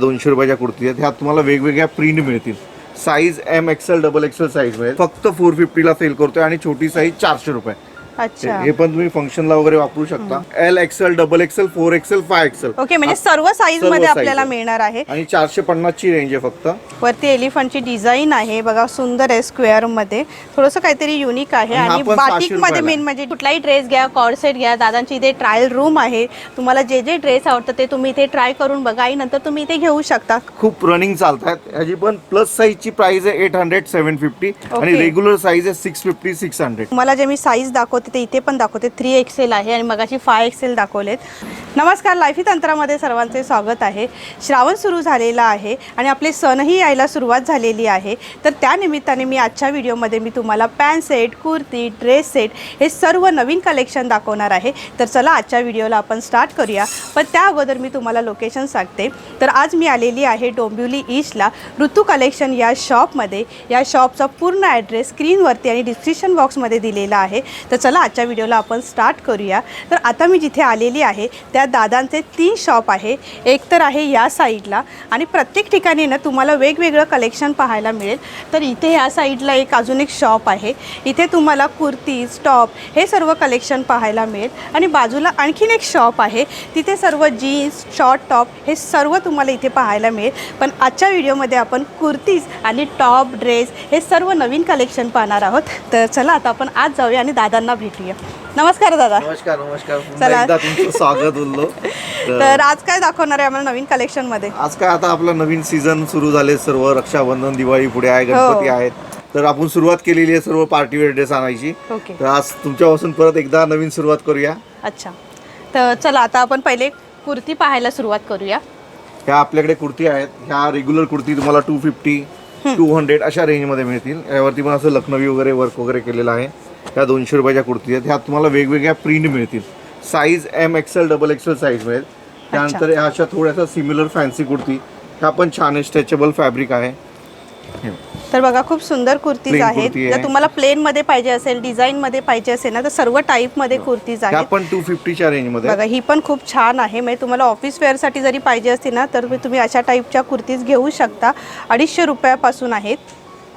दोनशे रुपयाच्या कुर्ती आहेत. ह्या तुम्हाला वेगवेगळ्या प्रिंट मिळतील. Size M XL double XL size मिळेल फक्त फोर फिफ्टीला सेल करतोय आणि छोटी साईज चारशे रुपये. अच्छा. हे पण तुम्ही फंक्शनला वगैरे वापरू शकता. L XL double XL four XL five XL okay म्हणजे सर्व साईज सर्वमध्ये size आपल्याला आहे. मिळणार आहे. आणि चारशे पन्नासची रेंज आहे फक्त. वरती एलिफंटची डिझाईन आहे. बघा सुंदर आहे स्क्वेअरमध्ये. थोडंसं काहीतरी युनिक आहे. आणि हा आणि पण 600 बाटिकमध्ये रुपयाला मेन म्हणजे कुठलाही ड्रेस घ्या कॉर्सेट घ्या दादांची इथे ट्रायल रूम आहे. तुम्हाला जे जे ड्रेस आवडतं ते तुम्ही इथे ट्राय करून बघा. आणि नंतर तुम्ही इथे घेऊ शकता. खूप रनिंग चालतात ह्याची पण प्लस साईजची प्राइस आहे एट हंड्रेड सेवन फिफ्टी आणि Okay. रेग्युलर साईज आहे सिक्स फिफ्टी सिक्स हंड्रेड तुम्हाला जे मी साईज दाखवते ते इथे पण दाखवते. थ्री एक्सेल आहे आणि मगाशी फाय एक्सेल दाखवलेत. नमस्कार लाईफी तंत्रामध्ये सर्वांचे स्वागत आहे. श्रावण सुरू झालेला आहे आणि आपले सणही यायला सुरुवात झालेली आहे. तर त्या निमित्ताने मी आजच्या व्हिडिओमध्ये मी तुम्हाला pant set kurti dress set हे सर्व नवीन कलेक्शन दाखवणार आहे. तर चला आजच्या व्हिडिओला आपण स्टार्ट करूया. पण त्या अगोदर मी तुम्हाला लोकेशन सांगते. तर आज मी आलेली आहे डोंबिवली ईस्टला ऋतू कलेक्शन या शॉपमध्ये या शॉपचा पूर्ण ॲड्रेस स्क्रीनवरती आणि डिस्क्रिप्शन बॉक्समध्ये दिलेला आहे. तर चला आजच्या व्हिडिओला आपण स्टार्ट करूया. तर आता मी जिथे आलेली आहे त्या दादांचे तीन शॉप आहे. एक तर आहे या साईडला आणि प्रत्येक ठिकाणी ना तुम्हाला वेगवेगळं कलेक्शन पाहायला मिळेल. तर इथे या साईडला एक अजून एक शॉप आहे. इथे तुम्हाला कुर्तीज टॉप हे सर्व कलेक्शन पाहायला मिळेल. आणि बाजूला आणखीन एक शॉप आहे. तिथे सर्व जीन्स शॉर्ट टॉप हे सर्व तुम्हाला इथे पाहायला मिळेल. पण आजच्या व्हिडिओमध्ये आपण कुर्तीज आणि टॉप ड्रेस हे सर्व नवीन कलेक्शन पाहणार आहोत. तर चला आता आपण आज जाऊया आणि दादांना भेटूया. नमस्कार दादा. नमस्कार नमस्कार. चला. पुन्हा एकदा तुमचं स्वागत बोललो. तर आज काय दाखवणार आहे आम्हाला नवीन कलेक्शनमध्ये आज काय आता आपला नवीन सीझन सुरू झाले सर्व रक्षाबंधन दिवाळी पुढे आहे गणपती हो. आहेत तर आपण सुरुवात केलेली आहे सर्व पार्टीवेअर ड्रेस आणायची. ओके. तर आज तुमच्यापासून परत एकदा नवीन सुरुवात करूया. अच्छा. तर चला आता आपण पहिले कुर्ती पाहायला सुरुवात करूया. ह्या आपल्याकडे कुर्ती आहेत. ह्या रेग्युलर कुर्ती तुम्हाला टू फिफ्टी टू हंड्रेड अशा रेंजमध्ये मिळतील. यावरती पण असं लखनवी वगैरे वर्क वगैरे केलेलं आहे. ह्या दोनशे रुपयाच्या कुर्ती आहेत. ह्यात तुम्हाला वेगवेगळ्या प्रिंट मिळतील. Size M XL double XL size मिळेल. त्यानंतर ह्या अशा थोड्याशा सिमिलर फॅन्सी कुर्ती. ह्या पण छान स्ट्रेचेबल फॅब्रिक आहे. हे. तर बघा खूप सुंदर कुर्तीज आहेत. जर तुम्हाला प्लेन मध्ये पाहिजे असेल डिझाईन मध्ये पाहिजे असेल ना तर सर्व टाईपमध्ये कुर्तीज ह्या आहेत. पण टू फिफ्टीच्या रेंजमध्ये बघा ही पण खूप छान आहे. म्हणजे तुम्हाला ऑफिस वेअरसाठी जरी पाहिजे असतील ना तर तुम्ही अशा टाईपच्या कुर्तीज घेऊ शकता. अडीचशे रुपयापासून आहेत.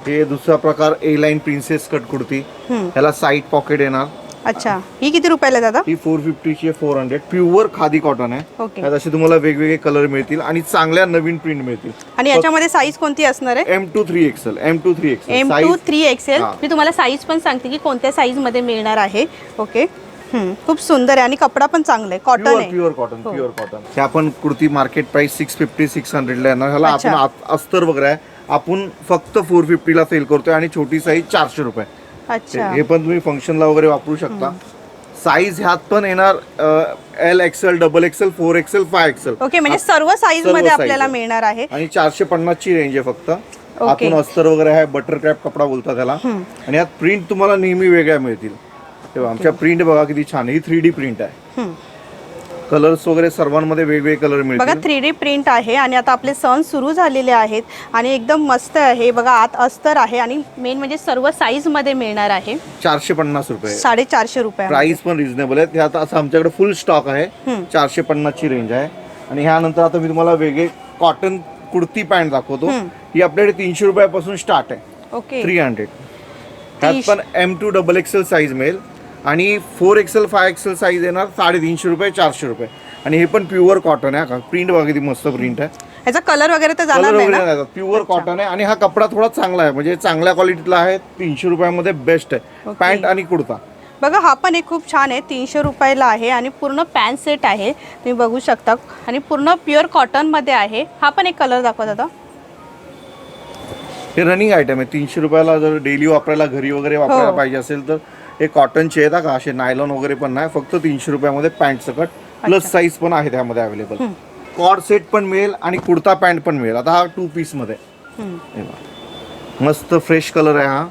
हे दुसरा प्रकार A line princess cut kurti. ह्याला साईड पॉकेट येणार. अच्छा. ही किती रुपयाला दादा? ही four फिफ्टीची four hundred pure khadi cotton आहे. ओके त्यात असे तुम्हाला वेगवेगळे कलर मिळतील आणि चांगल्या नवीन प्रिंट मिळतील. आणि याच्यामध्ये साईज कोणती असणार आहे? M to three XL M to three XL M to three XL हा. मी तुम्हाला साईज पण सांगते की कोणत्या साईजमध्ये मिळणार आहे. ओके खूप सुंदर आहे आणि कपडा पण चांगला आहे. कॉटन प्युअर आहे. प्युअर कॉटन हो. प्युअर कॉटन ह्या पण kurti market price six fifty six हंड्रेडला येणार. ह्याला आपण अस्तर वगैरे आहे. आपण फक्त फोर फिफ्टीला सेल करतोय आणि छोटी साईज चारशे रुपये. अच्छा. हे पण तुम्ही फंक्शनला वगैरे वापरू शकता. साईज ह्यात पण येणार L XL double XL four XL five XL okay म्हणजे सर्व साईजमध्ये आपल्याला. मिळणार आहे. आणि चारशे पन्नासची रेंज आहे फक्त. आतून अस्तर वगैरे आहे बटर क्रॅप कपडा बोलतात त्याला. आणि यात प्रिंट तुम्हाला नेहमी वेगळ्या मिळतील. तेव्हा आमच्या प्रिंट बघा किती छान ही थ्री डी प्रिंट आहे. कलर्स वगैरे सर्वांमध्ये वेगवेगळे कलर बघा मिळतील थ्री डी प्रिंट आहे आणि आता आपले सण सुरू झालेले आहेत आणि एकदम मस्त आहे. बघा आत अस्तर आहे आणि मेन म्हणजे सर्व साईजमध्ये मिळणार आहे. चारशे पन्नास रुपये. साडेचारशे रुपये प्राइस पण रिझनेबल आहे. त्यात असं आमच्याकडे फुल स्टॉक आहे. हम्म. चारशे पन्नासची रेंज आहे. आणि ह्यानंतर आता मी तुम्हाला वेगळे कॉटन कुर्ती पॅन्ट दाखवतो. ही आपल्याकडे तीनशे रुपयापासून स्टार्ट आहे. ओके थ्री हंड्रेड त्यात पण M to double XL size मिळेल. आणि four XL five XL size येणार साडेतीनशे रुपये चारशे रुपये. आणि हे पण प्युअर कॉटन आहे का प्रिंट किती मस्त प्रिंट आहे. ह्याचा कलर वगैरे तर जाणार कलर नाही वगैरे ना? नाही प्युअर कॉटन आहे आणि हा कपडा थोडा चांगला आहे. म्हणजे चांगल्या क्वालिटीतला आहे तीनशे रुपयामध्ये बेस्ट आहे. ओके. पॅन्ट आणि कुर्ता बघा हा पण एक खूप छान आहे. तीनशे रुपयाला आहे आणि पूर्ण पॅन्ट सेट आहे. तुम्ही बघू शकता. आणि पूर्ण प्युअर कॉटनमध्ये आहे. हा पण एक कलर दाखवत आता हे रनिंग आयटम आहे. तीनशे रुपयाला जर डेली वापरायला घरी वगैरे वापरायला हो. पाहिजे असेल तर हे कॉटनचे आहेत हा का? असे नायलॉन वगैरे पण नाही फक्त तीनशे रुपयामध्ये पॅन्ट सकट प्लस साईज पण आहे त्यामध्ये अवेलेबल कॉड सेट पण मिळेल आणि कुर्ता पॅन्ट पण मिळेल. आता हा टू पीसमध्ये. हे. मस्त फ्रेश कलर आहे हा.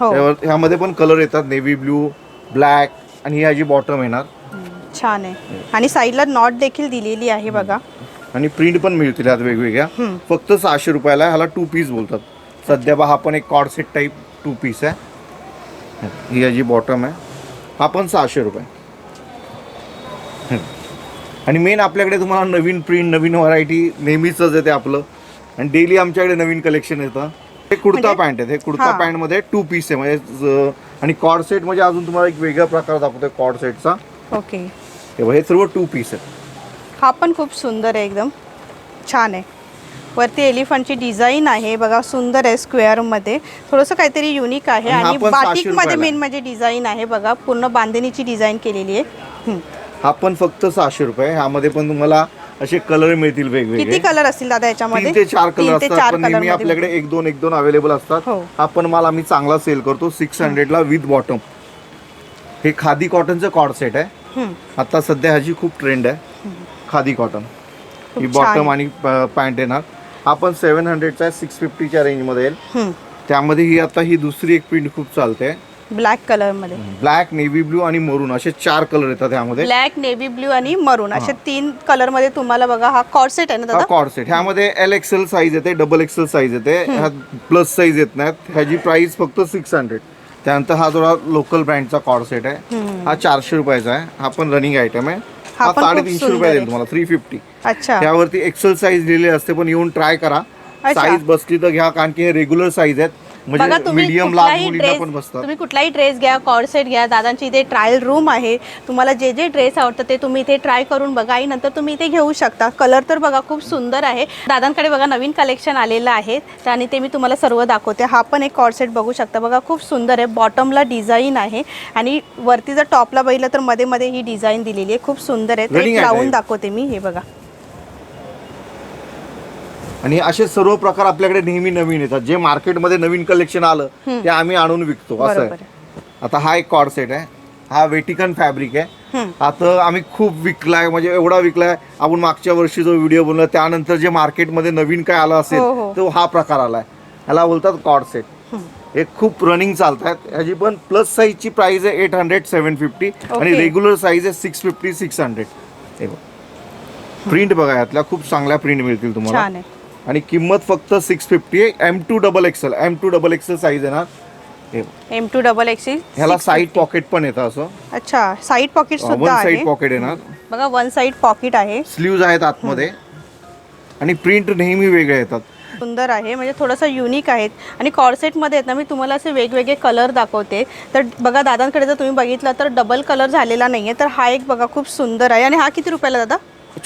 हो. त्यावर ह्यामध्ये पण कलर येतात. नेव्ही ब्ल्यू ब्लॅक आणि ही याची बॉटम येणार. छान आहे. आणि साईडला नॉट देखील दिलेली आहे बघा. आणि प्रिंट पण मिळतील यात वेगवेगळ्या. फक्त सहाशे रुपयाला. ह्याला टू पीस बोलतात. सध्या बा हा पण एक coord set type two piece आहे. ही याची बॉटम आहे हा पण सहाशे रुपये. आणि मेन आपल्याकडे तुम्हाला नवीन प्रिंट नवीन व्हरायटी नेहमीच येते आपलं. आणि डेली आमच्याकडे नवीन कलेक्शन येतं. हे कुर्ता म्हणजे- पॅन्ट आहे हे कुर्ता हा. पॅन्टमध्ये टू पीस आहे. म्हणजे आणि कॉर्ड सेट म्हणजे अजून तुम्हाला एक वेगळा प्रकार दाखवतोय कॉर्ड सेटचा ओके हे हे सर्व टू पीस आहे हा पण खूप सुंदर आहे एकदम. छान आहे. वरती एलिफंटची डिझाईन आहे. बघा सुंदर आहे स्क्वेअरमध्ये थोडंसं काहीतरी युनिक आहे. आणि हा आणि पण सहाशे बाटिकमध्ये रुपयाला. मेन म्हणजे डिझाईन आहे. बघा पूर्ण बांधणीची डिझाईन केलेली आहे. हं. हा पण फक्त सहाशे रुपये. ह्यामध्ये पण तुम्हाला असे कलर मिळतील किती वेगवेगळे कलर असतील दादा याच्यामध्ये? तीन ते चार तीन कलर ते असतात. चार पण नेहमी कलरमध्ये आपल्याकडे एक दोन एक दोन अवेलेबल असतात. हो. हा पण माल आम्ही चांगला सेल करतो. सिक्स हंड्रेडला विथ बॉटम हे खादी कॉटनचं कॉर्ड सेट आहे. हं. आता सध्या ह्याची खूप ट्रेंड आहे. खादी कॉटन ही छान. बॉटम. आणि पॅन्ट येणार. हा पण सेवन हंड्रेडचा सिक्स फिफ्टीच्या रेंजमध्ये येईल. हं. त्यामध्ये ही आता ही दुसरी एक प्रिंट खूप चालते. ब्लॅक कलरमध्ये ब्लॅक नेव्ही ब्लू आणि मरून असे चार कलर येतात ह्यामध्ये. ब्लॅक नेव्ही ब्ल्यू आणि मरून असे तीन कलरमध्ये तुम्हाला बघा हा कॉर्सेट आहे ना हा दादा? कॉर्ड सेट ह्यामध्ये एल एक्सेल साईज येते डबल एक्सेल साईज येते. ह्यात प्लस साईज येत नाहीत. ह्याची प्राइस फक्त सिक्स हंड्रेड त्यानंतर हा थोडा लोकल ब्रँडचा कॉर्ड सेट आहे. हा चारशे रुपयाचा आहे. हा पण रनिंग आयटम आहे. हा साडेतीनशे रुपये. देईल तुम्हाला थ्री फिफ्टी अच्छा. त्यावरती एक्सेल साईज लिहिली असते पण येऊन ट्राय करा. अच्छा. साईज बसली तर घ्या कारण की हे रेग्युलर साईज आहेत. बघा म्हणजे तुम्ही मीडियम लार्ज कुठलाही मुलींना ड्रेस पण बसतात. तुम्ही कुठलाही ड्रेस घ्या कॉर्सेट घ्या दादांची इथे ट्रायल रूम आहे. तुम्हाला जे जे ड्रेस आवडतं ते तुम्ही इथे ट्राय करून बघा. आणि नंतर तुम्ही इथे घेऊ शकता. कलर तर बघा खूप सुंदर आहे. दादांकडे बघा नवीन कलेक्शन आलेलं आहे. तर आणि ते मी तुम्हाला सर्व दाखवते. हा पण एक कॉर्सेट बघू शकता. बघा खूप सुंदर आहे. बॉटमला डिझाईन आहे. आणि वरती जर टॉपला बघितलं तर मध्ये मध्ये ही डिझाईन दिलेली आहे. खूप सुंदर आहे. तर Running एक आहे लावून हे. दाखवते मी. हे बघा. आणि असे सर्व प्रकार आपल्याकडे नेहमी नवीन येतात. जे मार्केटमध्ये नवीन कलेक्शन आलं ते आम्ही आणून विकतो. असं आहे. आता हा एक कॉर्ड सेट आहे. हा वेटिकन फॅब्रिक आहे. आता आम्ही खूप विकलाय म्हणजे एवढा विकलाय. आपण मागच्या वर्षी जो व्हिडिओ बनवला त्यानंतर जे मार्केटमध्ये नवीन काय आलं असेल हो, हो. तो हा प्रकार आलाय. ह्याला बोलतात कॉर्ड सेट हे खूप रनिंग चालत आहेत ह्याची पण प्लस साईजची प्राइस आहे एट हंड्रेड सेवन फिफ्टी आणि. रेग्युलर साईज आहे six fifty six hundred print बघा. यातल्या खूप चांगल्या प्रिंट मिळतील तुम्हाला. आणि किंमत फक्त सिक्स फिफ्टी आहे. M to double XL M to double XL size आहे ना. एम टू डबल एक्स ह्याला साईड पॉकेट पण येतं असं. अच्छा साईड पॉकेट वन सुद्धा आहे. साईड पॉकेट येणार बघा वन साईड पॉकेट आहे. स्लीव्ज आहेत आतमध्ये. आणि प्रिंट नेहमी वेगळे येतात. सुंदर आहे म्हणजे थोडंसं युनिक आहेत. आणि कॉर्सेटमध्ये आहेत ना मी तुम्हाला असे वेगवेगळे कलर दाखवते. तर बघा दादांकडे जर तुम्ही बघितलं तर डबल कलर झालेला नाही आहे तर हा एक बघा खूप सुंदर आहे. आणि हा किती रुपयाला दादा?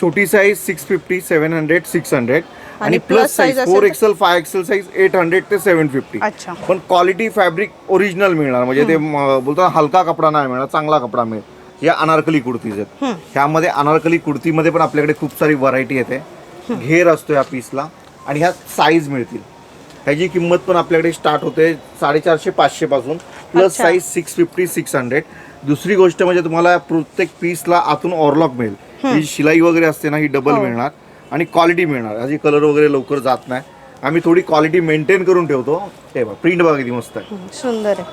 छोटी size six fifty seven hundred six hundred आणि plus size four? XL five XL size eight hundred ते सेवन फिफ्टी अच्छा. पण क्वालिटी फॅब्रिक ओरिजिनल मिळणार. म्हणजे ते म, बोलतात हलका कपडा नाही मिळणार चांगला कपडा मिळेल. या अनारकली कुर्तीज आहेत. ह्यामध्ये अनारकली कुर्तीमध्ये पण आपल्याकडे खूप सारी व्हरायटी येते. घेर असतो या पीसला आणि ह्या साईज मिळतील. ह्याची किंमत पण आपल्याकडे स्टार्ट होते साडेचारशे पाचशे पासून. Plus. Size six fifty six hundred दुसरी गोष्ट म्हणजे तुम्हाला प्रत्येक पीसला आतून ऑरलॉक मिळेल. ही शिलाई वगैरे असते ना ही डबल हो. मिळणार. आणि क्वालिटी मिळणार. ह्याची कलर वगैरे लवकर जात नाही. आम्ही थोडी क्वालिटी मेंटेन करून ठेवतो. ते बघा प्रिंट बघा किती मस्त आहे. सुंदर आहे.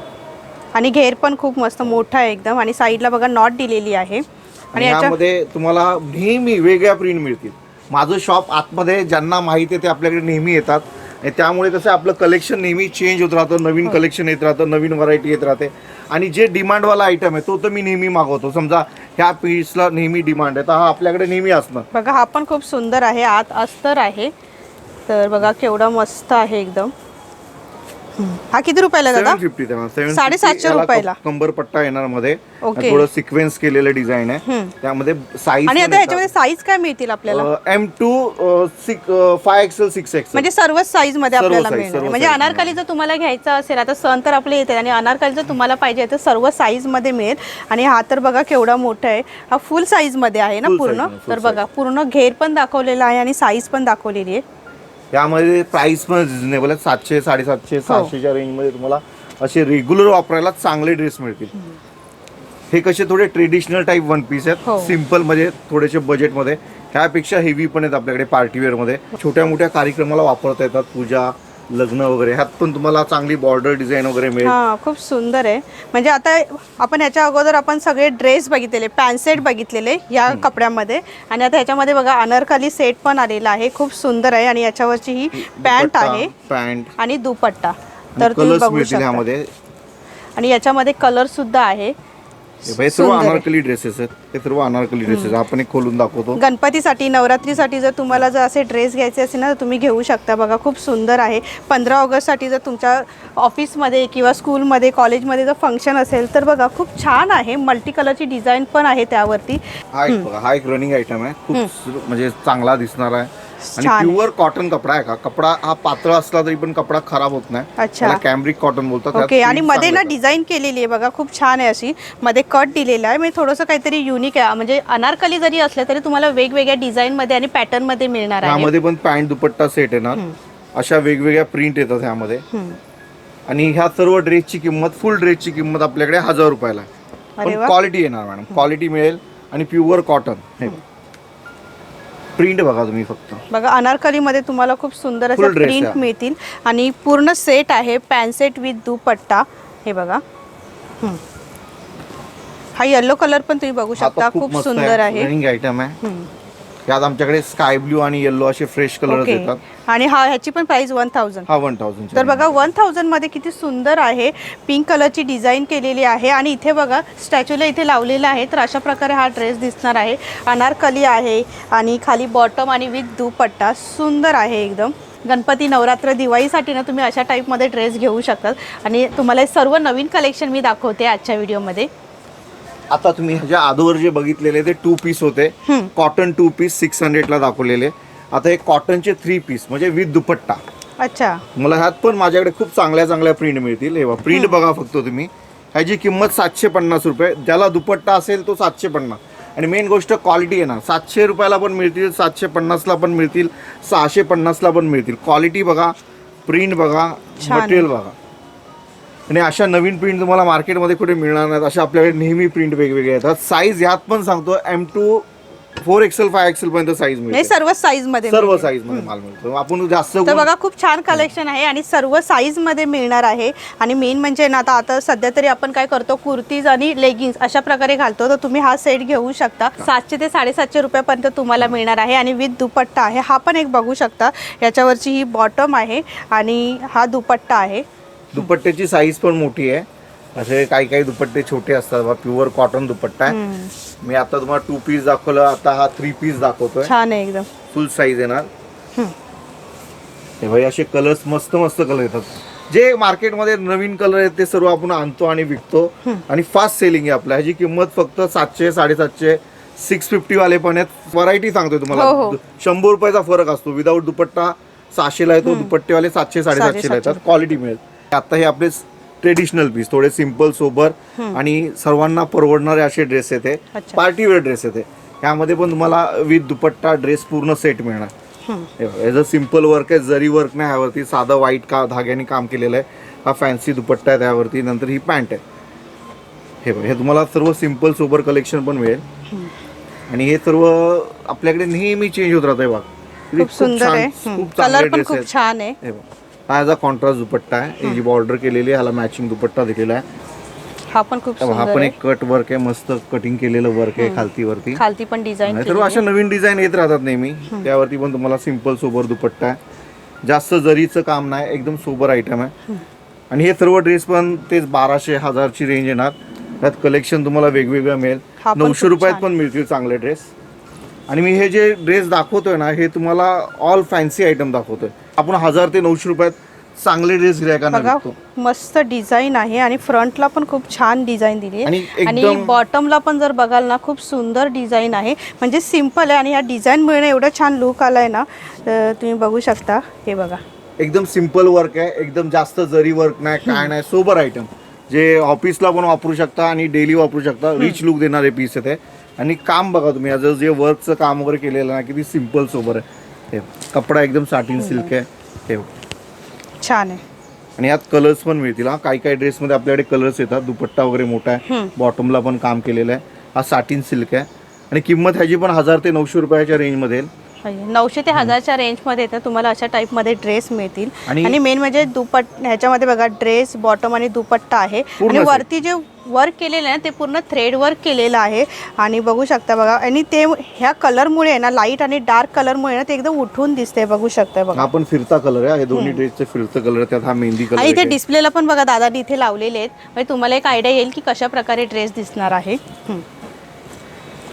आणि घेर पण खूप मस्त मोठा आहे एकदम. आणि साईडला बघा नॉट दिलेली आहे. आणि आणि याच्या यामध्ये तुम्हाला नेहमी वेगळ्या प्रिंट मिळतील. माझं शॉप आतमध्ये ज्यांना माहिती आहे ते आपल्याकडे नेहमी येतात. आणि त्यामुळे कसं आपलं कलेक्शन नेहमी चेंज होत राहतं नवीन हो. कलेक्शन येत राहतं नवीन व्हरायटी येत राहते. आणि जे डिमांडवाला आयटम आहे तो तर मी नेहमी मागवतो. समजा ह्या पीसला नेहमी डिमांड आहे तर हा आपल्याकडे नेहमी असणार. बघा हा पण खूप सुंदर आहे आत अस्तर आहे. तर बघा केवढा मस्त आहे एकदम. हा किती रुपयाला दादा? फिफ्टी साडेसातशे रुपयाला. कंबर पट्टा येणार मध्ये. थोडं सिक्वेन्स केलेलं डिझाईन आहे. त्यामध्ये साईज आणि आता ह्याच्यामध्ये साईज काय मिळतील आपल्याला? M to five XL six XL म्हणजे सर्वच साईजमध्ये आपल्याला मिळणार. म्हणजे अनारकली जर तुम्हाला घ्यायचं असेल आता सण तर आपले येते आणि अनारकली जर तुम्हाला पाहिजे तर सर्व साईजमध्ये मिळेल. आणि हा तर बघा केवढा मोठा आहे. हा फुल साईजमध्ये आहे ना पूर्ण? तर बघा पूर्ण घेर पण दाखवलेला आहे आणि साईज पण दाखवलेली आहे. यामध्ये प्राइस पण रिझनेबल आहे. सातशे हो. साडेसातशे सहाशेच्या रेंजमध्ये तुम्हाला असे रेग्युलर वापरायला चांगले ड्रेस मिळतील. हे कसे थोडे ट्रेडिशनल टाईप वन पीस हो. आहेत सिंपल म्हणजे थोडेसे बजेटमध्ये ह्यापेक्षा हेवी पण आहेत आपल्याकडे पार्टीवेअरमध्ये छोट्या मोठ्या कार्यक्रमाला वापरता येतात. पूजा लग्न वगैरे ह्यात पण तुम्हाला चांगली बॉर्डर डिझाईन वगैरे मिळेल. हा खूप सुंदर आहे. म्हणजे आता आपण ह्याच्या अगोदर आपण सगळे ड्रेस बघितलेले पॅन्ट सेट बघितलेले या कपड्यामध्ये. आणि आता ह्याच्यामध्ये बघा अनारकली सेट पण आलेला आहे खूप सुंदर आहे. आणि याच्यावरची ही पॅन्ट आहे. पॅन्ट आणि दुपट्टा. तर तुम्ही बघू शकता. आणि याच्यामध्ये कलर सुद्धा आहे. हे बघा, हे सर्व सुंदर आहे. अनारकली ड्रेसेस आहेत. हे सर्व अनारकली ड्रेसेस आपण एक खोलून दाखवतो. गणपतीसाठी नवरात्रीसाठी जर तुम्हाला जर असे ड्रेस घ्यायचे असेल ना तर तुम्ही घेऊ शकता. बघा खूप सुंदर आहे. पंधरा ऑगस्टसाठी जर तुमच्या ऑफिसमध्ये किंवा स्कूलमध्ये कॉलेजमध्ये जर फंक्शन असेल तर बघा खूप छान आहे. मल्टी कलरची डिझाईन पण आहे त्यावरती. हा एक बघा हा एक रनिंग आयटम आहे. खूप सु- म्हणजे चांगला दिसणार आहे. आणि छान आहे. प्युअर कॉटन कपडा आहे का? कपडा हा पातळ असला तरी पण कपडा खराब होत नाही. अच्छा. त्याला कॅम्ब्रिक कॉटन बोलतात त्यात ओके आणि मध्ये ना चांगलं डिझाईन केलेली आहे बघा खूप छान आहे अशी. मध्ये कट दिलेला आहे. म्हणजे थोडंसं काहीतरी युनिक आहे. म्हणजे अनारकली जरी असले तरी तुम्हाला वेगवेगळ्या डिझाईनमध्ये आणि पॅटर्नमध्ये मिळणार आहे. ह्यामध्ये पण पॅन्ट दुपट्टा सेट येणार अशा वेगवेगळ्या प्रिंट येतात ह्यामध्ये. हम्म. आणि ह्या सर्व ड्रेसची किंमत फुल ड्रेसची किंमत आपल्याकडे हजार रुपयाला आहे. अरे पण वा. क्वालिटी येणार मॅडम क्वालिटी मिळेल आणि प्युअर कॉटन हे प्रिंट बघा तुम्ही फक्त. बघा अनारकलीमध्ये तुम्हाला खूप सुंदर असे Full dress प्रिंट आहे. मिळतील. आणि पूर्ण सेट आहे पॅन सेट विथ दुपट्टा. हे बघा. हा येल्लो कलर पण तुम्ही बघू शकता. खूप सुंदर आहे. रनिंग आयटम आहे. यात आमच्याकडे स्काय ब्ल्यू आणि येल्लो असे फ्रेश कलर ओके. येतात. आणि हा ह्याची पण प्राइस वन थाउजंड हा वन थाउजंड तर बघा वन थाउजंडमध्ये किती सुंदर आहे. पिंक कलरची डिझाईन केलेली आहे. आणि इथे बघा स्टॅच्यूला इथे लावलेला आहे. तर अशा प्रकारे हा ड्रेस दिसणार आहे. अनारकली आहे आणि खाली बॉटम आणि विथ दुपट्टा. सुंदर आहे एकदम. गणपती नवरात्र दिवाळीसाठी ना तुम्ही अशा टाईपमध्ये ड्रेस घेऊ शकतात. आणि तुम्हाला सर्व नवीन कलेक्शन मी दाखवते आजच्या व्हिडिओमध्ये आता तुम्ही ह्याच्या अगोदर जे बघितलेले ते टू पीस होते. कॉटन टू पीस सिक्स हंड्रेडला दाखवलेले. आता हे कॉटनचे थ्री पीस म्हणजे विथ दुपट्टा. अच्छा. मला ह्यात पण माझ्याकडे खूप चांगल्या चांगल्या प्रिंट मिळतील. हे प्रिंट बघा फक्त तुम्ही. ह्याची किंमत सातशे पन्नास रुपये. ज्याला दुपट्टा असेल तो सातशे पन्नास. आणि मेन गोष्ट क्वालिटी येणार सातशे रुपयाला पण मिळतील सातशे पन्नासला पण मिळतील सहाशे पन्नासला पण मिळतील. क्वालिटी बघा प्रिंट बघा आहे. मटेरियल बघा. आणि अशा नवीन प्रिंट तुम्हाला मार्केटमध्ये कुठे मिळणार नाहीत अशा आपल्याकडे नेहमी प्रिंट वेगवेगळे येतात. साईज यात पण सांगतो M two four XL five XL पर्यंत साईज नाही मिळते सर्व साईजमध्ये सर्व साईजमध्ये माल मिळतो. आपण जास्त तर बघा खूप छान कलेक्शन आहे आणि सर्व साईजमध्ये मिळणार आहे. आणि मेन म्हणजे ना आता आता सध्या तरी आपण काय करतो कुर्तीज आणि लेगिन्स अशा प्रकारे घालतो. तर तुम्ही हा सेट घेऊ शकता. सातशे ते साडेसातशे रुपयापर्यंत तुम्हाला मिळणार आहे. आणि विथ दुपट्टा आहे. हा पण एक बघू शकता. याच्यावरची ही बॉटम आहे आणि हा दुपट्टा आहे. दुपट्ट्याची साईज पण मोठी आहे. असे काही काही दुपट्टे छोटे असतात बा प्युअर कॉटन दुपट्टा आहे. मी आता तुम्हाला टू पीस दाखवलं आता हा थ्री पीस दाखवतोय. छान आहे एकदम. फुल साईज येणार. हे भाई असे कलर्स मस्त मस्त कलर येतात. जे मार्केटमध्ये नवीन कलर आहेत ते सर्व आपण आणतो आणि विकतो. आणि फास्ट सेलिंग आहे आपल्या ह्याची किंमत फक्त सातशे साडेसातशे सिक्स फिफ्टी वाले पण आहेत. व्हरायटी सांगतोय हो, हो. तुम्हाला शंभर रुपयाचा फरक असतो. विदाऊट दुपट्टा सहाशेला येतो. दुपट्टेवाले सातशे साडेसातशेला साडेसातशे. येतात क्वालिटी मिळेल. आता हे आपले ट्रेडिशनल पीस थोडे सिंपल सोबर आणि सर्वांना परवडणारे असे ड्रेस येते. पार्टीवेअर ड्रेस येते. ह्यामध्ये पण तुम्हाला विथ दुपट्टा ड्रेस पूर्ण सेट मिळणार. एज अ सिंपल वर्क आहे जरी वर्क नाही ह्यावरती साधं व्हाईट का धाग्याने काम केलेलं आहे हा फॅन्सी दुपट्टा आहे त्यावरती नंतर ही पॅन्ट आहे. हे बघ हे तुम्हाला सर्व सिंपल सोबर कलेक्शन पण मिळेल. आणि हे सर्व आपल्याकडे नेहमी चेंज होत राहतंय बघ. किती खूप सुंदर आहे. खूप छान आहे. हे याचा कॉन्ट्रास्ट दुपट्टा आहे? जी बॉर्डर केलेली आहे ह्याला मॅचिंग दुपट्टा दिलेला आहे. हा पण खूप हे सुंदर पण आहे. एक कट वर्क आहे मस्त कटिंग केलेलं वर्क आहे खालती वरती खालती पण डिझाईन तर अशा नवीन डिझाईन येत राहतात नेहमी. त्यावरती पण तुम्हाला सिंपल सोबर दुपट्टा आहे. जास्त जरीचं काम नाही एकदम सोबर आयटम आहे. आणि हे सर्व ड्रेस पण तेच बाराशे हजारची रेंज येणार. त्यात कलेक्शन तुम्हाला वेगवेगळं मिळेल. हा पण नऊशे खूप रुपयात छान. पण मिळतील चांगले ड्रेस आणि मी हे जे ड्रेस दाखवतोय ना हे तुम्हाला ऑल फॅन्सी आयटम दाखवतोय. आपण हजार ते नऊशे रुपयात चांगले ड्रेस गिरायकांना बघा विकतो मस्त डिझाईन आहे आणि फ्रंटला पण खूप छान डिझाईन दिली आणि आहे आणि एकदम- बॉटमला पण जर बघाल ना खूप सुंदर डिझाईन आहे. म्हणजे सिंपल आहे आणि ह्या डिझाईनमुळे एवढं छान लुक आलाय ना तर तुम्ही बघू शकता. हे बघा. एकदम सिंपल वर्क आहे एकदम जास्त जरी वर्क नाही काय नाही सोबर आयटम जे ऑफिसला पण वापरू शकता आणि डेली वापरू शकता रिच लुक देणारे पीस आहे ते आणि काम बघा तुम्ही याचं जे वर्कचं काम वगैरे केलेलं ना किती सिंपल सोबर आहे. हे कपडा एकदम साटिन सिल्क आहे. हे छान आहे. आणि यात कलर्स पण मिळतील हा. काही काही ड्रेसमध्ये आपल्याकडे कलर्स येतात. दुपट्टा वगैरे मोठा आहे. बॉटमला पण काम केलेलं आहे. हा साटिन सिल्क आहे. आणि किंमत ह्याची पण हजार ते नऊशे रुपयाच्या रेंजमध्ये नऊशे ते हजारच्या रेंजमध्ये येतात तुम्हाला अशा टाईपमध्ये ड्रेस मिळतील. आणि- आणि मेन म्हणजे दुपट ह्याच्यामध्ये बघा ड्रेस बॉटम आणि दुपट्टा आहे. पूर्ण आणि. वरती जे वर्क केलेलं आहे ना ते पूर्ण थ्रेड वर्क केलेलं आहे. आणि बघू शकता बघा आणि ते ह्या कलरमुळे ना लाइट आणि डार्क कलरमुळे ना ते एकदम उठून दिसते बघू शकता बघा. हा पण फिरता कलर आहे हे. दोन्ही ड्रेसचे फिरतं कलर त्यात हा मेहंदी आणि इथे कलर डिस्प्लेला पण बघा दादानी इथे लावलेले आहेत. म्हणजे तुम्हाला एक आयडिया येईल की कशा प्रकारे ड्रेस दिसणार आहे. हं.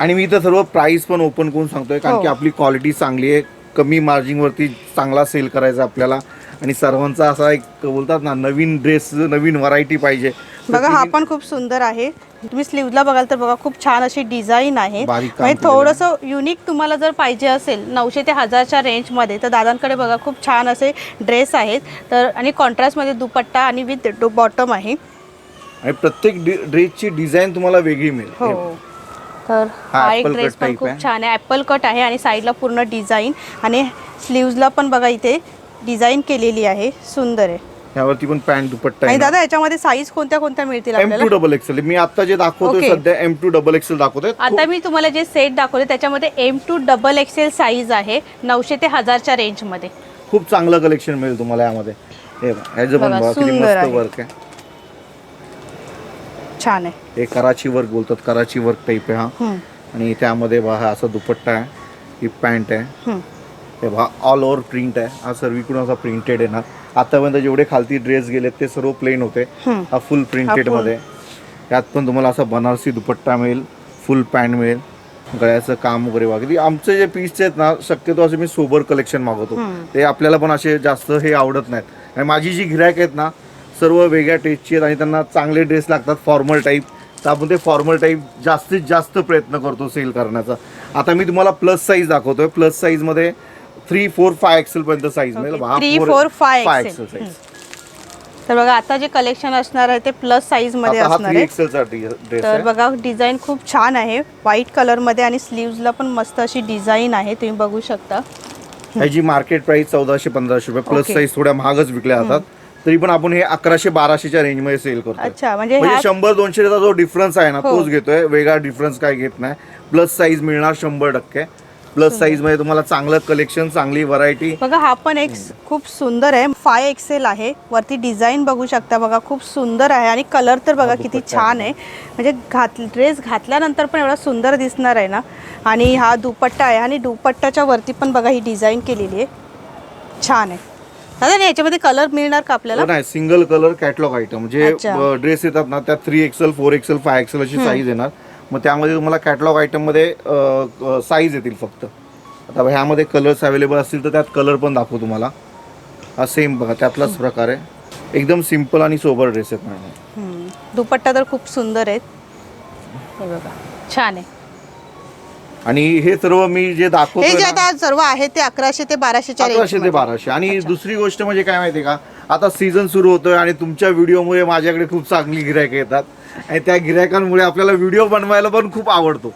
आणि मी इथं सर्व प्राइस पण ओपन करून सांगतोय कारण हो. की आपली क्वालिटी चांगली आहे कमी मार्जिन वरती चांगला सेल करायचा आपल्याला. आणि सर्वांचा असा एक बोलतात ना नवीन ड्रेस नवीन व्हरायटी पाहिजे. बघा हा पण खूप सुंदर आहे. तुम्ही स्लीवला बघाल तर बघा खूप छान अशी डिझाईन आहे. म्हणजे. थोडंसं युनिक तुम्हाला जर पाहिजे असेल नऊशे ते हजारच्या रेंजमध्ये तर दादांकडे बघा खूप छान असे ड्रेस आहेत. तर आणि कॉन्ट्रास्टमध्ये दुपट्टा आणि विथ बॉटम आहे. आणि प्रत्येक ड्रेसची डिझाईन तुम्हाला वेगळी मिळेल. हो तर हा एक ड्रेस पण खूप आहे. छान आहे. ॲपल कट आहे आणि साईडला पूर्ण डिझाईन आणि स्लीव्जला पण बघा इथे डिझाईन केलेली आहे. सुंदर आहे. यावरती पण पॅन्ट दुपट्टा आणि दादा याच्यामध्ये साईज कोणत्या कोणत्या मिळतील एम आपल्याला टू डबल एक्सेल मी आता जे दाखवतोय Okay. सध्या एम टू डबल एक्सेल दाखवतोय. आता मी तुम्हाला जे सेट दाखवले त्याच्यामध्ये M two double XL size आहे नऊशे ते हजारच्या रेंजमध्ये खूप चांगलं कलेक्शन मिळेल तुम्हाला यामध्ये. हे बघा, ह्याचं पण बघा, बघा किती सुंदर मस्त आहे. वर्क आहे. छान आहे. हे कराची वर्क बोलतात कराची वर्क टाईप आहे हा. आणि त्यामध्ये बघा हा असा दुपट्टा आहे ही पॅन्ट आहे. हे बघा ऑल ओव्हर प्रिंट आहे. हा सर्वीकडून असा प्रिंटेड आहे ना आतापर्यंत जेवढे खालती ड्रेस गेलेत ते सर्व प्लेन होते. हा फुल प्रिंटेड. मध्ये. यात पण तुम्हाला असा बनारसी दुपट्टा मिळेल फुल पॅन्ट मिळेल. गळ्याचं काम वगैरे वगैरे आमचे जे पीसचे आहेत ना शक्यतो असे मी सोबर कलेक्शन मागवतो. ते आपल्याला पण असे जास्त हे आवडत नाहीत. आणि माझी जी गिरायक आहेत ना सर्व वेगळ्या टेस्टची आहेत आणि त्यांना चांगले ड्रेस लागतात फॉर्मल टाईप तर आपण ते फॉर्मल टाईप जास्तीत जास्त प्रयत्न करतो सेल करण्याचा. आता मी तुम्हाला प्लस साईज दाखवतोय. प्लस साईजमध्ये थ्री फोर फाय एक्सेल पर्यंत साईज मिळेल five XL. XL size. तर बघा आता जे कलेक्शन असणार आहे ते प्लस साईजमध्ये असणार थ्री आहे तर आहे. बघा डिझाईन खूप छान आहे. व्हाईट कलरमध्ये आणि स्लीव्जला पण मस्त अशी डिझाईन आहे. तुम्ही बघू शकता. ह्याची मार्केट प्राइस चौदाशे पंधराशे रुपये. प्लस. साईज थोड्या महागच विकल्या जातात. तरी पण आपण हे अकराशे बाराशेच्या रेंजमध्ये सेल करतो अच्छा म्हणजे म्हणजे शंभर दोनशेचा जो डिफरन्स आहे ना हो. तोच घेतोय. वेगळा डिफरन्स काय घेत नाही. प्लस साईज मिळणार शंभर टक्के. प्लस साईजमध्ये तुम्हाला चांगलं कलेक्शन चांगली व्हरायटी बघा हा पण एक खूप सुंदर आहे. फाय एक्सेल आहे. वरती डिझाईन बघू शकता बघा खूप सुंदर आहे. आणि कलर तर बघा किती छान आहे. म्हणजे घात ड्रेस घातल्यानंतर पण एवढा सुंदर दिसणार आहे ना. आणि हा दुपट्टा आहे. आणि दुपट्टाच्या वरती पण बघा ही डिझाईन केलेली आहे. छान आहे. दादा याच्यामध्ये कलर मिळणार का आपल्याला? नाही सिंगल कलर कॅटलॉग आयटम जे. ड्रेस येतात ना त्यात three XL four XL five XL अशी साईज येणार. मग त्यामध्ये तुम्हाला कॅटलॉग आयटममध्ये साईज येतील फक्त. आता ह्यामध्ये कलर्स अवेलेबल असतील तर त्यात कलर पण दाखवू तुम्हाला. हा सेम बघा त्यातलाच प्रकार आहे. एकदम सिंपल आणि सोबर ड्रेस आहेत मॅडम. दुपट्टा तर खूप सुंदर आहेत. हे बघा छान आहे. आणि हे सर्व मी जे हे आता सर्व आहे ते अकराशे ते बाराशेच्या अकराशे ते बाराशे. आणि दुसरी गोष्ट म्हणजे काय माहिती का? आता सीझन सुरू होतोय आणि तुमच्या व्हिडिओमुळे माझ्याकडे खूप चांगली गिरायक येतात. आणि त्या गिरायकांमुळे आपल्याला व्हिडिओ बनवायला पण खूप आवडतो.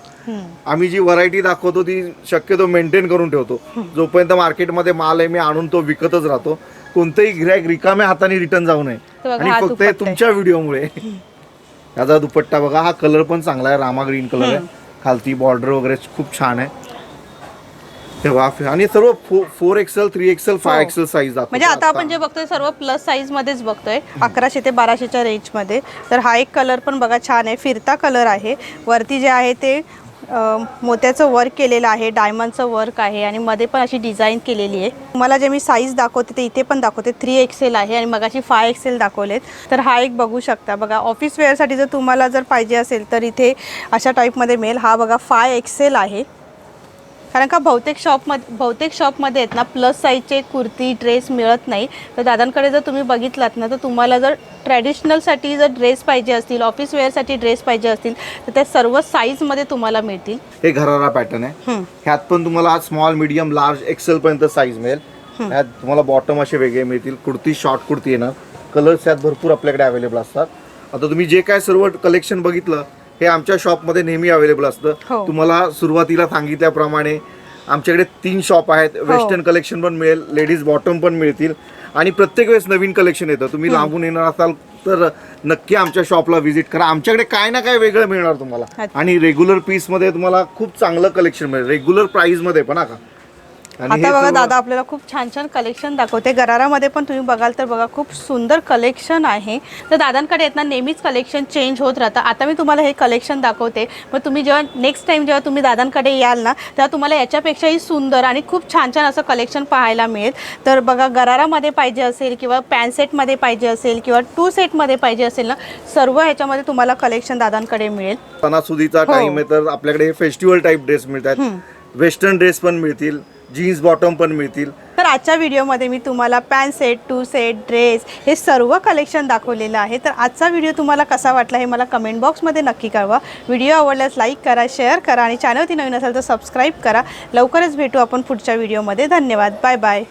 आम्ही जी व्हरायटी दाखवतो ती शक्यतो मेंटेन करून ठेवतो. जोपर्यंत मार्केटमध्ये माल आहे मी आणून तो विकतच राहतो. कोणतंही गिरायक रिकाम्या हाताने रिटर्न जाऊ नये. बघा, आणि हा फक्त दुपट्टा आहे. तुमच्या व्हिडिओमुळे याचा दुपट्टा बघा हा कलर पण चांगला आहे रामा ग्रीन कलर आहे. खालती बॉर्डर वगैरे खूप छान आहे. तेव्हा आणि सर्व four XL three XL five. XL size म्हणजे आता आपण जे बघतोय सर्व प्लस साईज मध्येच बघतोय. अकराशे ते बाराशेच्या रेंजमध्ये तर हा एक कलर पण बघा छान आहे. फिरता कलर आहे. वरती जे आहे ते मोत्याचं वर्क केलेलं आहे डायमंडचं वर्क आहे आणि मध्ये पण अशी डिझाईन केलेली आहे. मला जे मी साईज दाखवते ते इथे पण दाखवते. थ्री एक्सेल आहे आणि मगाशी फाय एक्सेल दाखवलेत. तर हा एक बघू शकता. बघा ऑफिस वेअरसाठी जर तुम्हाला जर पाहिजे असेल तर इथे अशा टाईपमध्ये मिळेल. हा बघा फाय एक्सेल आहे. कारण का बहुतेक शॉपमध्ये बहुतेक शॉपमध्ये आहेत ना प्लस साईजचे कुर्ती ड्रेस मिळत नाही. तर दादांकडे जर तुम्ही बघितलात ना तर तुम्हाला जर ट्रॅडिशनलसाठी जर ड्रेस पाहिजे असतील ऑफिस वेअरसाठी ड्रेस पाहिजे असतील तर त्या सर्व साईजमध्ये तुम्हाला मिळतील. हे घरारा पॅटर्न आहे. ह्यात पण तुम्हाला स्मॉल मीडियम लार्ज एक्सेल पर्यंत साईज मिळेल. ह्यात तुम्हाला बॉटम असे वेगळे मिळतील. कुर्ती शॉर्ट कुर्ती येणार कलर्स यात भरपूर आपल्याकडे अवेलेबल असतात. आता तुम्ही जे काय सर्व कलेक्शन बघितलं हे आमच्या शॉपमध्ये नेहमी अवेलेबल असतं. हो. तुम्हाला सुरुवातीला सांगितल्याप्रमाणे आमच्याकडे तीन शॉप आहेत. वेस्टर्न कलेक्शन पण मिळेल लेडीज बॉटम पण मिळतील. आणि प्रत्येक वेळेस नवीन कलेक्शन येतं. तुम्ही लांबून येणार असाल तर नक्की आमच्या शॉपला व्हिजिट करा. आमच्याकडे काय ना काय वेगळं मिळणार तुम्हाला. आणि रेग्युलर पीसमध्ये तुम्हाला खूप चांगलं कलेक्शन मिळेल. रेग्युलर प्राईजमध्ये पण हा का? हे आता बघा दादा आपल्याला खूप छान छान कलेक्शन दाखवते. गरारामध्ये पण तुम्ही बघाल तर बघा खूप सुंदर कलेक्शन आहे. तर दादांकडे येत ना नेहमीच कलेक्शन चेंज होत राहतं. आता मी तुम्हाला हे कलेक्शन दाखवते. मग तुम्ही जेव्हा नेक्स्ट टाइम जेव्हा तुम्ही दादांकडे याल ना तेव्हा तुम्हाला याच्यापेक्षाही सुंदर आणि खूप छान छान असं कलेक्शन पाहायला मिळेल. तर बघा गरारामध्ये पाहिजे असेल किंवा पॅन सेटमध्ये पाहिजे असेल किंवा टू सेटमध्ये पाहिजे असेल ना सर्व ह्याच्यामध्ये तुम्हाला कलेक्शन दादांकडे मिळेल. सणासुदीचा हो. टाइम आहे तर आपल्याकडे हे फेस्टिवल टाईप ड्रेस मिळतात. वेस्टर्न ड्रेस पण मिळतील. जीन्स बॉटम पण मिळतील. तर आजच्या व्हिडिओमध्ये मी तुम्हाला pant set two set dress हे सर्व कलेक्शन दाखवलेलं आहे. तर आजचा व्हिडिओ तुम्हाला कसा वाटला हे मला कमेंट बॉक्समध्ये नक्की कळवा. व्हिडिओ आवडल्यास लाईक करा शेअर करा आणि चॅनलवरती नवीन असेल तर सबस्क्राईब करा. लवकरच भेटू आपण पुढच्या व्हिडिओमध्ये. धन्यवाद. Bye bye.